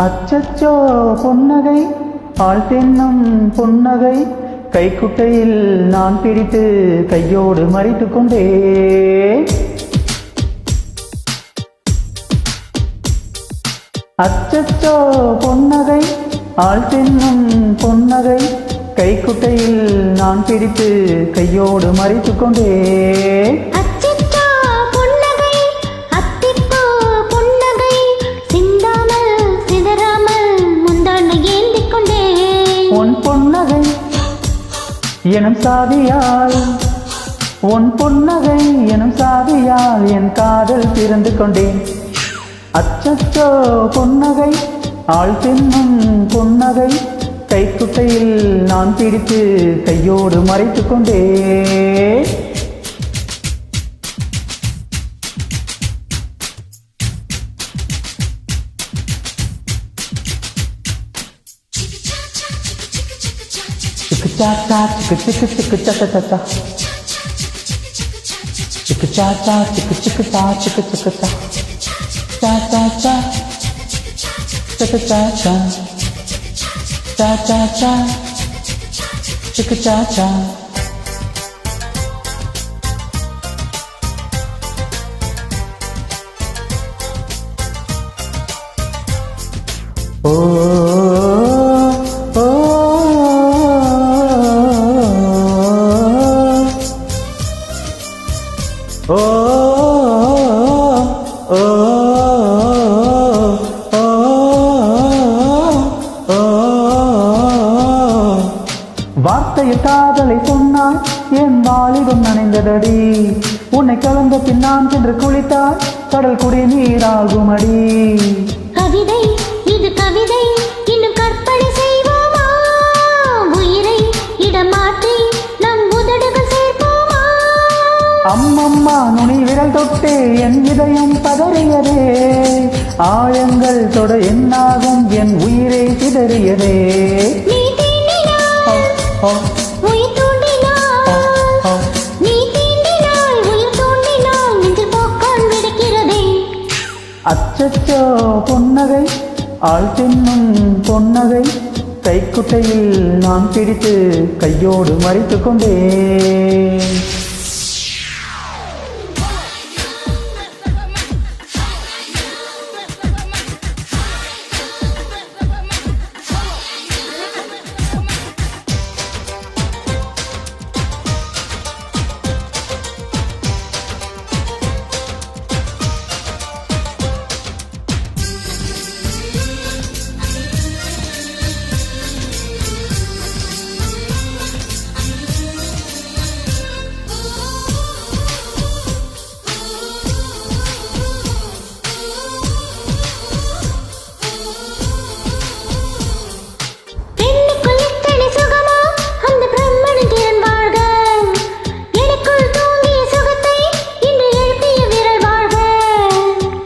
அச்சச்சோ பொன்னகை. ஆள் தென்னும் பொன்னகை. கைக்குட்டையில் நான் பிடித்து கையோடு மறைத்துக் கொண்டே. அச்சச்சோ பொன்னகை. ஆள் தென்னும் பொன்னகை. கைக்குட்டையில் நான் பிடித்து கையோடு மறைத்துக் கொண்டே. எனும் சாதியால் உன் பொன்னகை எனும் சாதியால் என் காதல் திறந்து கொண்டேன். அச்சச்சோ பொன்னகை ஆள் தின்னும் பொன்னகை கைக்குட்டையில் நான் பிடித்து கையோடு மறைத்து கொண்டேன் 这个喳喳这个这个这个喳喳喳渣这个渣渣这个这个这个渣渣这个这个这个这个喳个这个喳喳喳个渣渣这个渣喳这个个个哦 ஓ ஓ வார்த்தையில் காதலை சொன்னால் என் வாலிபம் நனைந்ததடி. உன்னை கலந்த பின் நான் சென்று குளித்தால் கடல் குடி நீராகுமடி கவிதை இது கவிதை. தொட்டு என் இதயம் பதறியதே. ஆழங்கள் தொட என்னாகும் என் உயிரை சிதறியதே. அச்சச்சோ பொன்னகை ஆள் தின்னும் பொன்னகை கைக்குட்டையில் நான் பிடித்து கையோடு மறைத்துக் கொண்டேன்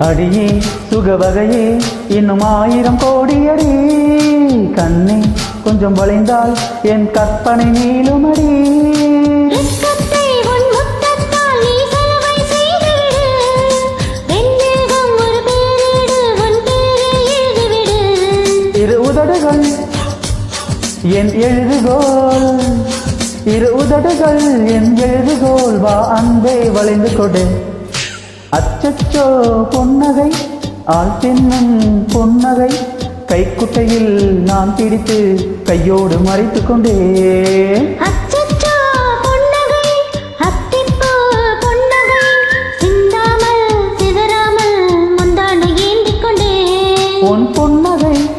அடியே சுக வகையே இன்னும் ஆயிரம் கோடி அடி கண்ணே கொஞ்சம் வளைந்தால் என் கற்பனை நீளுமடி. ரத்தத்தை உன் முத்தத்தால் நீ செலவை செய்துவிடு. வெண்மேகம் ஒரு பேரிடு உன் பேரை எழுதிவிடு. இரு உதடுகள் என் எழுதுகோல் இரு உதடுகள் என் எழுதுகோல் வா அன்பே வளைந்து கொடு. அச்சச்சோ பொன்னகை. ஆள் தின்னும் பொன்னகை. கைக்குட்டையில் நான் பிடித்து கையோடு மறைத்துக் கொண்டேன். உன் பொன்னகை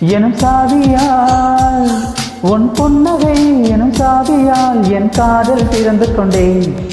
எனும் சாவியால் உன் பொன்னகை எனும் சாவியால் என் காதல் திறந்து கொண்டேன்.